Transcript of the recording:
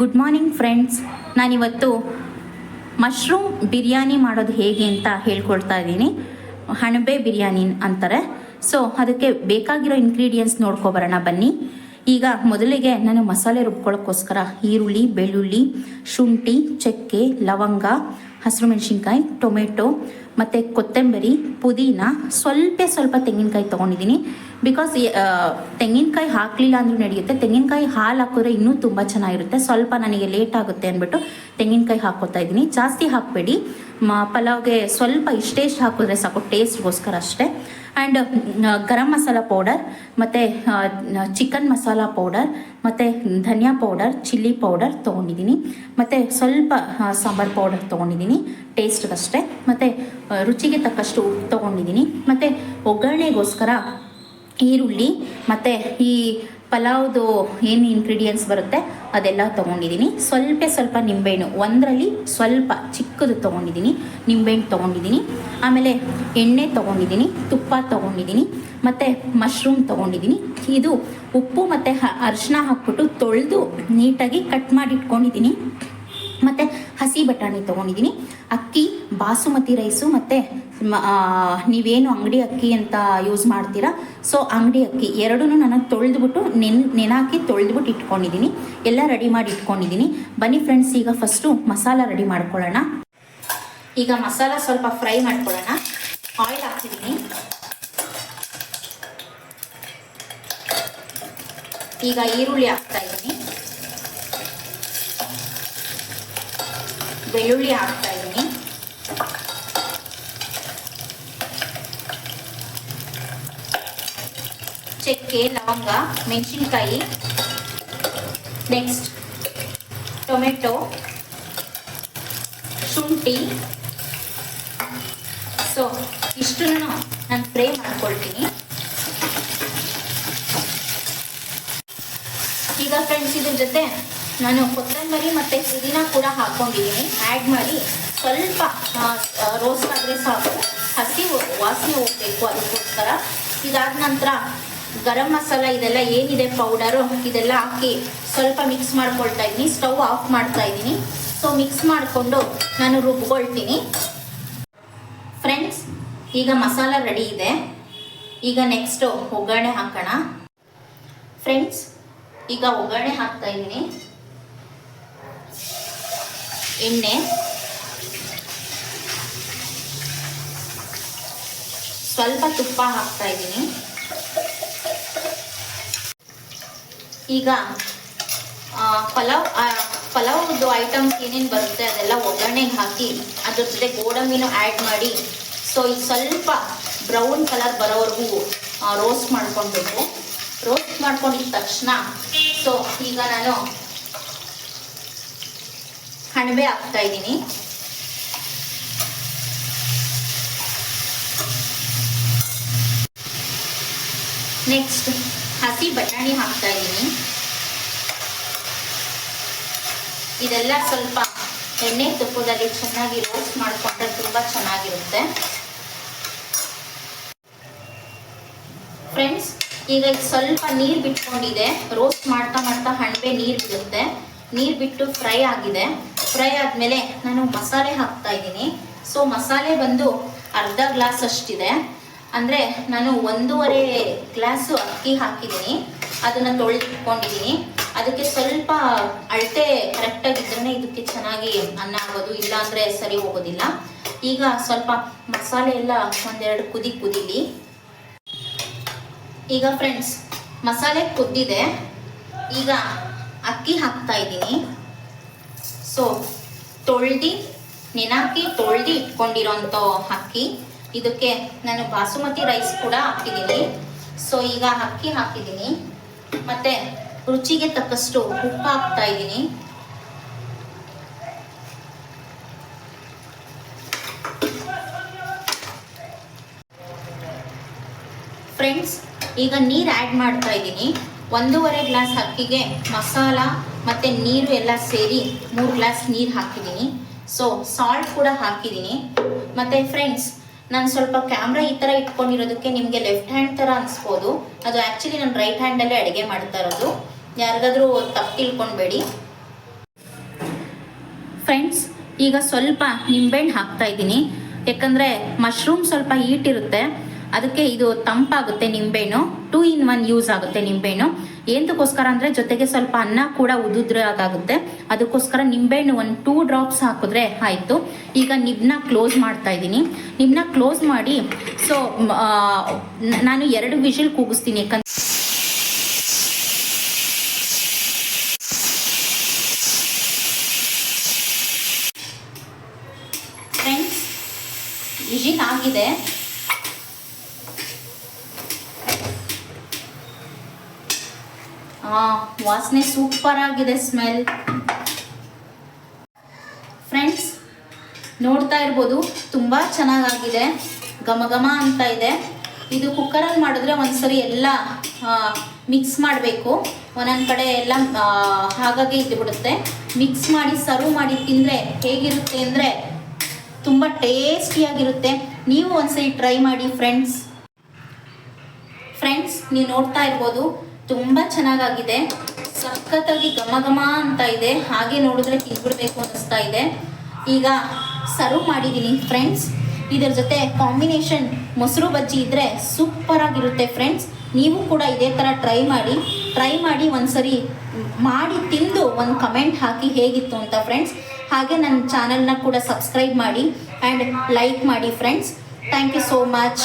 Good morning friends ನಾನಿವತ್ತು mushroom biryani ಮಾಡೋದು ಹೇಗೆ ಅಂತ ಹೇಳ್ಕೊಳ್ತಾ ಇದ್ದೀನಿ. ಹಣಬೆ ಬಿರಿಯಾನಿ ಅಂತಾರೆ. ಸೊ ಅದಕ್ಕೆ ಬೇಕಾಗಿರೋ ಇಂಗ್ರೀಡಿಯೆಂಟ್ಸ್ ನೋಡ್ಕೊಬರೋಣ ಬನ್ನಿ. ಈಗ ಮೊದಲಿಗೆ ನಾನು ಮಸಾಲೆ ರುಬ್ಕೊಳ್ಳೋಕ್ಕೋಸ್ಕರ ಈರುಳ್ಳಿ, ಬೆಳ್ಳುಳ್ಳಿ, ಶುಂಠಿ, ಚಕ್ಕೆ, ಲವಂಗ ಹಸಿರು ಮೆಣಸಿನ್ಕಾಯಿ ಟೊಮೆಟೊ ಮತ್ತು ಕೊತ್ತಂಬರಿ, ಪುದೀನ ಸ್ವಲ್ಪ ಸ್ವಲ್ಪ ತೆಂಗಿನಕಾಯಿ ತೊಗೊಂಡಿದ್ದೀನಿ. ಬಿಕಾಸ್ ತೆಂಗಿನಕಾಯಿ ಹಾಕಲಿಲ್ಲ ಅಂದರೂ ನಡೆಯುತ್ತೆ. ತೆಂಗಿನಕಾಯಿ ಹಾಲು ಹಾಕಿದ್ರೆ ಇನ್ನೂ ತುಂಬ ಚೆನ್ನಾಗಿರುತ್ತೆ. ಸ್ವಲ್ಪ ನನಗೆ ಲೇಟ್ ಆಗುತ್ತೆ ಅಂದ್ಬಿಟ್ಟು ತೆಂಗಿನಕಾಯಿ ಹಾಕೋತಾ ಇದ್ದೀನಿ. ಜಾಸ್ತಿ ಹಾಕಬೇಡಿ. ಮ, ಪಲಾವ್ಗೆ ಸ್ವಲ್ಪ ಇಷ್ಟೇಷ್ಟು ಹಾಕಿದ್ರೆ ಸಾಕು ಟೇಸ್ಟ್ಗೋಸ್ಕರ ಅಷ್ಟೇ. ಆ್ಯಂಡ್ ಗರಂ ಮಸಾಲ ಪೌಡರ್ ಮತ್ತು ಚಿಕನ್ ಮಸಾಲ ಪೌಡರ್ ಮತ್ತು ಧನಿಯಾ ಪೌಡರ್ ಚಿಲ್ಲಿ ಪೌಡರ್ ತೊಗೊಂಡಿದ್ದೀನಿ. ಮತ್ತು ಸ್ವಲ್ಪ ಸಾಂಬಾರು ಪೌಡರ್ ತೊಗೊಂಡಿದ್ದೀನಿ ಟೇಸ್ಟ್ಗಷ್ಟೇ ಮತ್ತು ರುಚಿಗೆ ತಕ್ಕಷ್ಟು ತೊಗೊಂಡಿದ್ದೀನಿ. ಮತ್ತು ಒಗ್ಗರಣೆಗೋಸ್ಕರ ಈರುಳ್ಳಿ, ಮತ್ತು ಈ ಪಲಾವ್ದು ಏನು ಇನ್ಗ್ರೀಡಿಯೆಂಟ್ಸ್ ಬರುತ್ತೆ, ಅದೆಲ್ಲ ತೊಗೊಂಡಿದ್ದೀನಿ ಸ್ವಲ್ಪ ಸ್ವಲ್ಪ ನಿಂಬೆಹಣ್ಣು, ಒಂದರಲ್ಲಿ ಸ್ವಲ್ಪ ಚಿಕ್ಕದು ತೊಗೊಂಡಿದ್ದೀನಿ ನಿಂಬೆಹಣ್ಣು ತೊಗೊಂಡಿದ್ದೀನಿ ಆಮೇಲೆ ಎಣ್ಣೆ ತೊಗೊಂಡಿದ್ದೀನಿ ತುಪ್ಪ ತೊಗೊಂಡಿದ್ದೀನಿ ಮತ್ತು ಮಶ್ರೂಮ್ ತೊಗೊಂಡಿದ್ದೀನಿ ಇದು ಉಪ್ಪು ಮತ್ತು ಅರಿಶಿನ ಹಾಕ್ಬಿಟ್ಟು ತೊಳೆದು ನೀಟಾಗಿ ಕಟ್ ಮಾಡಿ ಇಟ್ಕೊಂಡಿದ್ದೀನಿ ಮತ್ತು ಹಸಿ ಬಟಾಣಿ ತೊಗೊಂಡಿದ್ದೀನಿ ಅಕ್ಕಿ ಬಾಸುಮತಿ ರೈಸು ಮತ್ತು ನೀವೇನು ಅಂಗಡಿ ಅಕ್ಕಿ ಅಂತ ಯೂಸ್ ಮಾಡ್ತೀರಾ? ಸೊ ಅಂಗಡಿ ಅಕ್ಕಿ ಎರಡೂ ನಾನು ತೊಳೆದ್ಬಿಟ್ಟು ನೆನ್, ನೆನಾಕಿ ತೊಳೆದ್ಬಿಟ್ಟು ಇಟ್ಕೊಂಡಿದ್ದೀನಿ ಎಲ್ಲ ರೆಡಿ ಮಾಡಿ ಇಟ್ಕೊಂಡಿದ್ದೀನಿ ಬನ್ನಿ ಫ್ರೆಂಡ್ಸ್ ಈಗ ಫಸ್ಟು ಮಸಾಲ ರೆಡಿ ಮಾಡ್ಕೊಳ್ಳೋಣ. ಈಗ ಮಸಾಲ ಸ್ವಲ್ಪ ಫ್ರೈ ಮಾಡ್ಕೊಳ್ಳೋಣ. ಆಯಿಲ್ ಹಾಕ್ತಿದ್ದೀನಿ ಈಗ ಈರುಳ್ಳಿ ಹಾಕ್ತಾ ಇದ್ದೀನಿ ಬೆಳ್ಳುಳ್ಳಿ ಹಾಕ್ತಾ ಇದ್ದೀನಿ ಚಕ್ಕೆ, ಲವಂಗ, ಮೆಣಸಿನ್ಕಾಯಿ. Next tomato. ಶುಂಠಿ. ಸೊ ಇಷ್ಟನ್ನು ನಾನು ಫ್ರೈ ಮಾಡ್ಕೊಳ್ತೀನಿ. ಈಗ ಫ್ರೆಂಡ್ಸ್ ಇದ್ರ ಜೊತೆ ನಾನು ಕೊತ್ತಂಬರಿ ಮತ್ತು ಪುದೀನ ಕೂಡ ಹಾಕ್ಕೊಂಡಿದ್ದೀನಿ ಆ್ಯಡ್ ಮಾಡಿ ಸ್ವಲ್ಪ ರೋಸ್ಟ್ ಆದರೆ ಸಾಕು. ಹಸಿ ವಾಸನೆ ಹೋಗಬೇಕು ಅದಕ್ಕೋಸ್ಕರ. ಇದಾದ ನಂತರ ಗರಂ ಮಸಾಲ ಇದೆಲ್ಲ ಏನಿದೆ ಪೌಡರು ಇದೆಲ್ಲ ಹಾಕಿ ಸ್ವಲ್ಪ ಮಿಕ್ಸ್ ಮಾಡ್ಕೊಳ್ತಾ ಇದ್ದೀನಿ. ಸ್ಟವ್ ಆಫ್ ಮಾಡ್ತಾ ಇದ್ದೀನಿ. ಸೊ ಮಿಕ್ಸ್ ಮಾಡಿಕೊಂಡು ನಾನು ರುಬ್ಕೊಳ್ತೀನಿ. ಫ್ರೆಂಡ್ಸ್ ಈಗ ಮಸಾಲ ರೆಡಿ ಇದೆ. ಈಗ ನೆಕ್ಸ್ಟು ಒಗ್ಗರಣೆ ಹಾಕೋಣ. ಫ್ರೆಂಡ್ಸ್ ಈಗ ಒಗ್ಗರಣೆ ಹಾಕ್ತಾ ಇದ್ದೀನಿ. ಎಣ್ಣೆ. ಸ್ವಲ್ಪ ತುಪ್ಪ ಹಾಕ್ತಾ ಇದ್ದೀನಿ. ಈಗ ಪಲಾವ್ ಪಲಾವ್ದು ಐಟಮ್ಸ್ ಏನೇನು ಬರುತ್ತೆ ಅದೆಲ್ಲ ಒಗ್ಗರಣೆಗೆ ಹಾಕಿ, ಅದ್ರ ಜೊತೆ ಗೋಡಂಬಿನೂ ಆ್ಯಡ್ ಮಾಡಿ ಸೊ ಈಗ ಸ್ವಲ್ಪ ಬ್ರೌನ್ ಕಲರ್ ಬರೋವರೆಗೂ ರೋಸ್ಟ್ ಮಾಡ್ಕೊಳ್ಬೇಕು. ರೋಸ್ಟ್ ಮಾಡ್ಕೊಂಡಿದ ತಕ್ಷಣ ಸೊ ಈಗ ನಾನು ಹಣಬೆ ಹಾಕ್ತಾ ಇದ್ದೀನಿ. ನೆಕ್ಸ್ಟ್ ಹಸಿ ಬಟಾಣಿ ಹಾಕ್ತಾ ಇದ್ದೀನಿ ಇದೆಲ್ಲ ಸ್ವಲ್ಪ ಎಣ್ಣೆ ತುಪ್ಪದಲ್ಲಿ ಚೆನ್ನಾಗಿ ರೋಸ್ಟ್ ಮಾಡಿಕೊಂಡ್ರೆ ತುಂಬ ಚೆನ್ನಾಗಿರುತ್ತೆ. ಫ್ರೆಂಡ್ಸ್ ಈಗ ಸ್ವಲ್ಪ ನೀರು ಬಿಟ್ಕೊಂಡಿದೆ. ರೋಸ್ಟ್ ಮಾಡ್ತಾ ಮಾಡ್ತಾ ಹಣಬೆ ನೀರು ಬಿಡುತ್ತೆ. ನೀರು ಬಿಟ್ಟು ಫ್ರೈ ಆಗಿದೆ. ಫ್ರೈ ಆದ್ಮೇಲೆ ನಾನು ಮಸಾಲೆ ಹಾಕ್ತಾ ಇದ್ದೀನಿ ಸೊ ಮಸಾಲೆ ಬಂದು ಅರ್ಧ ಗ್ಲಾಸ್ ಅಷ್ಟಿದೆ. ಅಂದರೆ ನಾನು ಒಂದೂವರೆ ಗ್ಲಾಸು ಅಕ್ಕಿ ಹಾಕಿದ್ದೀನಿ. ಅದನ್ನು ತೊಳೆದಿಟ್ಕೊಂಡಿದ್ದೀನಿ ಅದಕ್ಕೆ ಸ್ವಲ್ಪ ಅಳತೆ ಕರೆಕ್ಟಾಗಿದ್ದರೆ ಇದಕ್ಕೆ ಚೆನ್ನಾಗಿ ಅನ್ನ ಆಗೋದು, ಇಲ್ಲಾಂದರೆ ಸರಿ ಹೋಗೋದಿಲ್ಲ. ಈಗ ಸ್ವಲ್ಪ ಮಸಾಲೆ ಎಲ್ಲ ಒಂದೆರಡು ಕುದಿ ಕುದೀಲಿ. ಈಗ ಫ್ರೆಂಡ್ಸ್ ಮಸಾಲೆ ಕುದ್ದಿದೆ. ಈಗ ಅಕ್ಕಿ ಹಾಕ್ತಾ ಇದ್ದೀನಿ. ಸೊ ತೊಳ್ದು, ನೆನಾಕಿ ತೊಳ್ದು ಇಟ್ಕೊಂಡಿರೋಂಥ ಅಕ್ಕಿ. ಇದಕ್ಕೆ ನಾನು ಬಾಸುಮತಿ ರೈಸ್ ಕೂಡ ಹಾಕಿದ್ದೀನಿ. ಸೊ ಈಗ ಅಕ್ಕಿ ಹಾಕಿದ್ದೀನಿ. ಮತ್ತೆ ರುಚಿಗೆ ತಕ್ಕಷ್ಟು ಉಪ್ಪು ಹಾಕ್ತಾ ಇದ್ದೀನಿ. ಫ್ರೆಂಡ್ಸ್ ಈಗ ನೀರು ಆ್ಯಡ್ ಮಾಡ್ತಾ ಇದ್ದೀನಿ. ಒಂದೂವರೆ ಗ್ಲಾಸ್ ಅಕ್ಕಿಗೆ ಮಸಾಲ ಮತ್ತು ನೀರು ಎಲ್ಲ ಸೇರಿ ಮೂರು ಗ್ಲಾಸ್ ನೀರು ಹಾಕಿದ್ದೀನಿ. ಸೊ ಸಾಲ್ಟ್ ಕೂಡ ಹಾಕಿದ್ದೀನಿ. ಮತ್ತು ಫ್ರೆಂಡ್ಸ್ ನಾನು ಸ್ವಲ್ಪ ಕ್ಯಾಮ್ರಾ ಈ ಥರ ಇಟ್ಕೊಂಡಿರೋದಕ್ಕೆ ನಿಮಗೆ ಲೆಫ್ಟ್ ಹ್ಯಾಂಡ್ ಥರ ಅನಿಸ್ಬೋದು. ಅದು ಆ್ಯಕ್ಚುಲಿ ನಾನು ರೈಟ್ ಹ್ಯಾಂಡಲ್ಲೇ ಅಡುಗೆ ಮಾಡ್ತಾ ಇರೋದು. ಯಾರಿಗಾದ್ರೂ ತಪ್ಪು ತಿಳ್ಕೊಬೇಡಿ ಫ್ರೆಂಡ್ಸ್ ಈಗ ಸ್ವಲ್ಪ ನಿಂಬೆಹಣ್ಣು ಹಾಕ್ತಾ ಇದ್ದೀನಿ. ಯಾಕಂದರೆ ಮಶ್ರೂಮ್ ಸ್ವಲ್ಪ ಹೀಟ್ ಇರುತ್ತೆ. ಅದಕ್ಕೆ ಇದು ತಂಪಾಗುತ್ತೆ ನಿಂಬೆಹಣ್ಣು. ಟೂ ಇನ್ ಒನ್ ಯೂಸ್ ಆಗುತ್ತೆ ನಿಂಬೆಹಣ್ಣು. ಏನಕ್ಕೋಸ್ಕರ ಅಂದರೆ ಜೊತೆಗೆ ಸ್ವಲ್ಪ ಅನ್ನ ಕೂಡ ಉದುದ್ರಾಗುತ್ತೆ ಅದಕ್ಕೋಸ್ಕರ ನಿಂಬೆಹಣ್ಣು ಒಂದು ಟೂ ಡ್ರಾಪ್ಸ್ ಹಾಕಿದ್ರೆ ಆಯಿತು. ಈಗ ನಿಬ್ನ ಕ್ಲೋಸ್ ಮಾಡ್ತಾ ಇದ್ದೀನಿ. ನಿಬ್ನ ಕ್ಲೋಸ್ ಮಾಡಿ ಸೊ ನಾನು ಎರಡು ವಿಷಲ್ ಕೂಗಿಸ್ತೀನಿ. ಯಾಕಂದ್ರೆ ಫ್ರೆಂಡ್ಸ್ ವಿಷಿಲ್ ಆಗಿದೆ. ಆ, ವಾಸನೆ ಸೂಪರ್ ಆಗಿದೆ ಸ್ಮೆಲ್. ಫ್ರೆಂಡ್ಸ್ ನೋಡ್ತಾ ಇರ್ಬೋದು, ತುಂಬ ಚೆನ್ನಾಗಾಗಿದೆ. ಘಮ ಘಮ ಅಂತ ಇದೆ. ಇದು ಕುಕ್ಕರಲ್ಲಿ ಮಾಡಿದ್ರೆ ಒಂದ್ಸರಿ ಎಲ್ಲ ಮಿಕ್ಸ್ ಮಾಡಬೇಕು. ಒಂದೊಂದು ಕಡೆ ಎಲ್ಲ ಹಾಗಾಗಿ ಹಾಗಾಗಿ ಇದ್ಬಿಡುತ್ತೆ. ಮಿಕ್ಸ್ ಮಾಡಿ ಸರ್ವ್ ಮಾಡಿ ತಿಂದರೆ ಹೇಗಿರುತ್ತೆ ಅಂದರೆ ತುಂಬ ಟೇಸ್ಟಿಯಾಗಿರುತ್ತೆ. ನೀವು ಒಂದ್ಸರಿ ಟ್ರೈ ಮಾಡಿ ಫ್ರೆಂಡ್ಸ್ ಫ್ರೆಂಡ್ಸ್ ನೀವು ನೋಡ್ತಾ ಇರ್ಬೋದು. ತುಂಬ ಚೆನ್ನಾಗಾಗಿದೆ. ಸಖತ್ತಾಗಿ ಘಮ ಘಮ ಅಂತ ಇದೆ. ಹಾಗೆ ನೋಡಿದ್ರೆ ತಿಂದ್ಬಿಡ್ಬೇಕು ಅನ್ನಿಸ್ತಾ ಇದೆ. ಈಗ ಸರ್ವ್ ಮಾಡಿದ್ದೀನಿ ಫ್ರೆಂಡ್ಸ್ ಇದರ ಜೊತೆ ಕಾಂಬಿನೇಷನ್ ಮೊಸರು ಬಜ್ಜಿ ಇದ್ದರೆ ಸೂಪರಾಗಿರುತ್ತೆ ಫ್ರೆಂಡ್ಸ್ ನೀವು ಕೂಡ ಇದೇ ಥರ ಟ್ರೈ ಮಾಡಿ. ಟ್ರೈ ಮಾಡಿ ಒಂದ್ಸರಿ ಮಾಡಿ ತಿಂದು ಒಂದು ಕಮೆಂಟ್ ಹಾಕಿ ಹೇಗಿತ್ತು ಅಂತ ಫ್ರೆಂಡ್ಸ್ ಹಾಗೆ ನನ್ನ ಚಾನಲ್ನ ಕೂಡ ಸಬ್ಸ್ಕ್ರೈಬ್ ಮಾಡಿ. ಆ್ಯಂಡ್ ಲೈಕ್ ಮಾಡಿ friends thank you so much